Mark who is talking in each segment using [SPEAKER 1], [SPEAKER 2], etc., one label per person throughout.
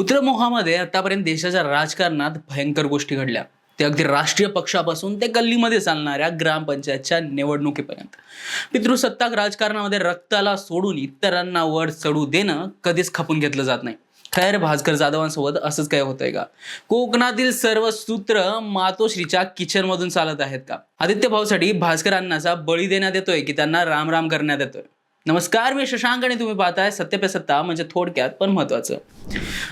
[SPEAKER 1] पुत्रमोहामध्ये आतापर्यंत देशाच्या राजकारणात भयंकर गोष्टी घडल्या. ते अगदी राष्ट्रीय पक्षापासून ते गल्लीमध्ये चालणाऱ्या ग्रामपंचायतच्या निवडणुकीपर्यंत. पितृसत्ताक राजकारणामध्ये रक्ताला सोडून इतरांना वर चढू देणं कधीच खपून घेतलं जात नाही. खैर भास्कर जाधवांसोबत? असंच काय होतंय का? कोकणातील सर्व सूत्र मातोश्रीच्या किचन मधून चालत आहेत का? आदित्य भाऊसाठी भास्कर बळी देण्यात येतोय की त्यांना राम राम करण्यात येतोय. नमस्कार मी शशांक आणि तुम्ही पाहताय सत्य पे सत्ता म्हणजे थोडक्यात पण महत्वाचं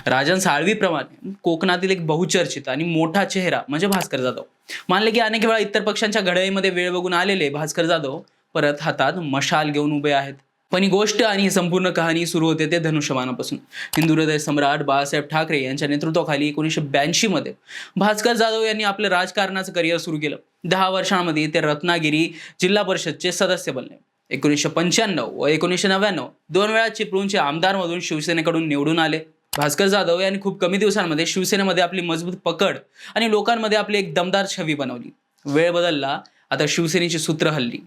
[SPEAKER 1] राजन साळवीप्रमाणे कोकणातील एक बहुचर्चित आणि मोठा चेहरा म्हणजे भास्कर जाधव. मानले की अनेक वेळा इतर पक्षांच्या घडाईमध्ये वेळ बघून आलेले भास्कर जाधव परत हातात मशाल घेऊन उभे आहेत. पण ही गोष्ट आणि ही संपूर्ण कहाणी सुरू होते ते धनुष्यमानापासून हिंदू हृदय सम्राट बाळासाहेब ठाकरे यांच्या नेतृत्वाखाली एकोणीसशे ब्याऐंशी मध्ये भास्कर जाधव यांनी आपलं राजकारणाचं करिअर सुरू केलं. दहा वर्षांमध्ये ते रत्नागिरी जिल्हा परिषदचे सदस्य बनले. एकोणीसशे पंच्याण्णव व एकोणीसशे नव्याण्णव. दोन वेळा चिपळूणचे आमदारमधून शिवसेनेकडून निवडून आले. भास्कर जाधव यांनी खूप कमी दिवसांमध्ये शिवसेनेमध्ये आपली मजबूत पकड आणि लोकांमध्ये आपली एक दमदार छवी बनवली. वेळ बदलला आता शिवसेनेची सूत्र हल्ली.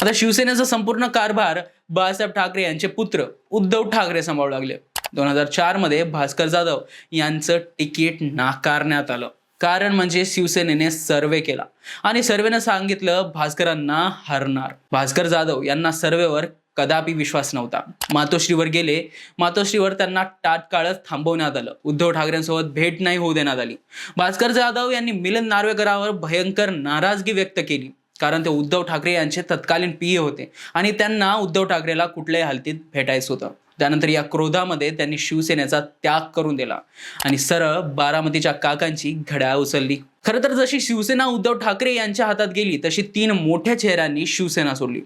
[SPEAKER 1] आता शिवसेनेचा संपूर्ण कारभार बाळासाहेब ठाकरे यांचे पुत्र उद्धव ठाकरे सांभाळू लागले. दोन हजार चारमध्ये भास्कर जाधव यांचं तिकीट नाकारण्यात आलं. कारण म्हणजे शिवसेनेने सर्वे केला. आणि सर्वेनं सांगितलं भास्करांना हरणार. भास्कर जाधव यांना सर्वेवर कदापि विश्वास नव्हता. मातोश्रीवर गेले. मातोश्रीवर त्यांना तात्काळच थांबवण्यात आलं. उद्धव ठाकरेंसोबत भेट नाही होऊ देण्यात आली. भास्कर जाधव यांनी मिलन नार्वेकरांवर भयंकर नाराजगी व्यक्त केली. कारण ते उद्धव ठाकरे यांचे तत्कालीन पीए होते. आणि त्यांना उद्धव ठाकरेला कुठल्याही हालतीत भेटायचं होतं. त्यानंतर या क्रोधामध्ये त्यांनी शिवसेनेचा त्याग करून दिला. आणि सरळ बारामतीच्या काकांची घड्याळ उचलली. खरं तर जशी शिवसेना उद्धव ठाकरे यांच्या हातात गेली तशी तीन मोठ्या चेहऱ्यांनी शिवसेना सोडली.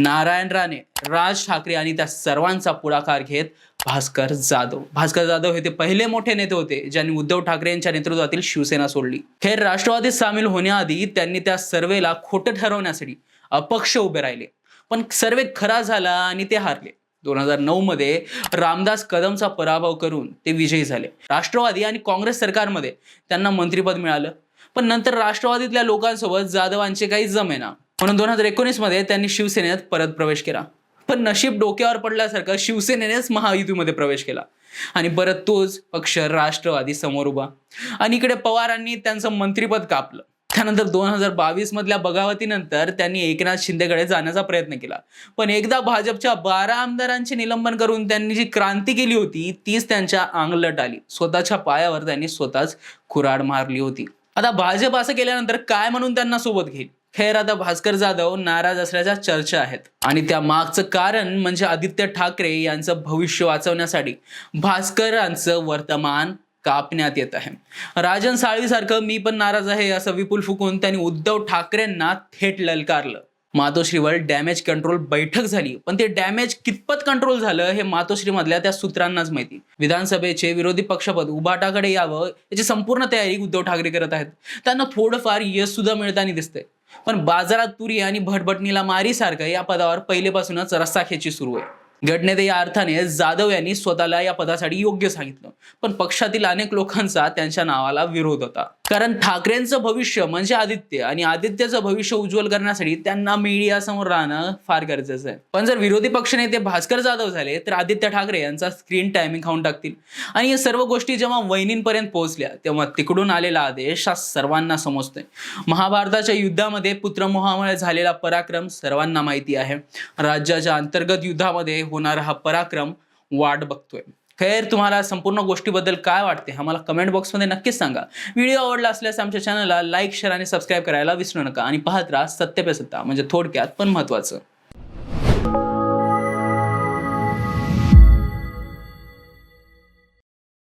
[SPEAKER 1] नारायण राणे राज ठाकरे आणि त्या सर्वांचा पुढाकार घेत भास्कर जाधव. भास्कर जाधव हे ते पहिले मोठे नेते होते ज्यांनी उद्धव ठाकरे यांच्या नेतृत्वातील शिवसेना सोडली. खेर राष्ट्रवादीत सामील होण्याआधी त्यांनी त्या सर्वेला खोटं ठरवण्यासाठी अपक्ष उभे राहिले. पण सर्वे खरा झाला आणि ते हारले. दोन हजार नऊ मध्ये रामदास कदमचा पराभव करून ते विजयी झाले. राष्ट्रवादी आणि काँग्रेस सरकारमध्ये त्यांना मंत्रिपद मिळालं. पण नंतर राष्ट्रवादीतल्या लोकांसोबत जाधवांचे काही जमेना म्हणून दोन हजार एकोणीसमध्ये त्यांनी शिवसेनेत परत प्रवेश केला. पण नशीब डोक्यावर पडल्यासारखं शिवसेनेनेच महायुतीमध्ये प्रवेश केला. आणि परत तोच पक्ष राष्ट्रवादी समोर उभा. आणि इकडे पवारांनी त्यांचं मंत्रिपद कापलं. त्यानंतर दोन हजार बावीस मधल्या बगावतीनंतर त्यांनी एकनाथ शिंदेकडे जाण्याचा प्रयत्न केला. पण एकदा भाजपच्या बारा आमदारांचे निलंबन करून त्यांनी जी क्रांती केली होती तीच त्यांच्या अंगलट आली. स्वतःच्या पायावर त्यांनी स्वतःच कुराड मारली होती. आता भाजप असं केल्यानंतर काय म्हणून त्यांना सोबत घेईल? खैर आता भास्कर जाधव नाराज असल्याच्या चर्चा आहेत. आणि त्या मागचं कारण म्हणजे आदित्य ठाकरे यांचं भविष्य वाचवण्यासाठी. भास्करांचं वर्तमान कापण्यात येत आहे. राजन साळवीसारखं मी पण नाराज आहे असं विपुल फुकून त्यांनी उद्धव ठाकरेंना थेट ललकारलं. मातोश्रीवर डॅमेज कंट्रोल बैठक झाली. पण ते डॅमेज कितपत कंट्रोल झालं हे मातोश्रीमधल्या त्या सूत्रांनाच माहिती. विधानसभेचे विरोधी पक्षपद उभाटाकडे यावं याची संपूर्ण तयारी उद्धव ठाकरे करत आहेत. त्यांना थोडंफार यश सुद्धा मिळताना दिसतंय. पण बाजारात तुरी आणि भटभटणीला मारीसारखं या पदावर पहिलेपासूनच रस्साखेची सुरू आहे. घटनेत या अर्थाने जाधव यांनी स्वतःला या पदासाठी योग्य सांगितलं. पण पक्षातील अनेक लोकांचा त्यांच्या नावाला विरोध होता. कारण ठाकरेंचं भविष्य म्हणजे आदित्य आणि आदित्यचं भविष्य उज्ज्वल करण्यासाठी त्यांना मीडियासमोर राहणं फार गरजेचं आहे. पण जर विरोधी पक्षनेते भास्कर जाधव झाले तर आदित्य ठाकरे यांचा स्क्रीन टायमिंग खाऊन टाकतील. आणि या सर्व गोष्टी जेव्हा वहिनींपर्यंत पोहोचल्या तेव्हा तिकडून आलेला आदेश हा सर्वांना समजतोय. महाभारताच्या युद्धामध्ये पुत्रमोहामुळे झालेला पराक्रम सर्वांना माहिती आहे. राज्याच्या अंतर्गत युद्धामध्ये होणारा हा पराक्रम वाट बघतोय. खैर तुम्हाला संपूर्ण गोष्टीबद्दल काय वाटते आम्हाला कमेंट बॉक्समध्ये नक्कीच सांगा. व्हिडिओ आवडला असल्यास आमच्या चॅनलला लाईक शेअर आणि सबस्क्राईब करायला विसरू नका. आणि पाहत राहा सत्य पे सत्ता म्हणजे थोडक्यात पण महत्त्वाचं